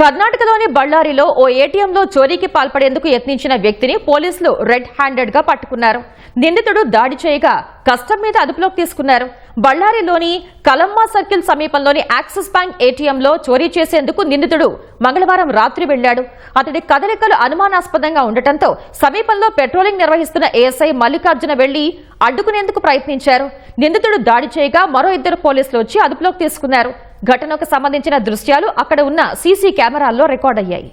కర్ణాటకలోని బళ్ళారిలో ఓ ఏటీఎంలో చోరీకి పాల్పడేందుకు యత్నించిన వ్యక్తిని పోలీసులు రెడ్ హ్యాండెడ్గా పట్టుకున్నారు. నిందితుడు దాడి చేయగా కష్టం మీద అదుపులోకి తీసుకున్నారు. బళ్ళారిలోని కలమ్మ సర్కిల్ సమీపంలోని యాక్సిస్ బ్యాంక్ ఏటీఎంలో చోరీ చేసేందుకు నిందితుడు మంగళవారం రాత్రి వెళ్ళాడు అతడి కదలికలు అనుమానాస్పదంగా ఉండటంతో సమీపంలో పెట్రోలింగ్ నిర్వహిస్తున్న ఏఎస్ఐ మల్లికార్జున వెళ్ళి అడ్డుకునేందుకు ప్రయత్నించారు. నిందితుడు దాడి చేయగా మరో ఇద్దరు పోలీసులు వచ్చి అదుపులోకి తీసుకున్నారు. ఘటనకు సంబంధించిన దృశ్యాలు అక్కడ ఉన్న సీసీ కెమెరాల్లో రికార్డయ్యాయి.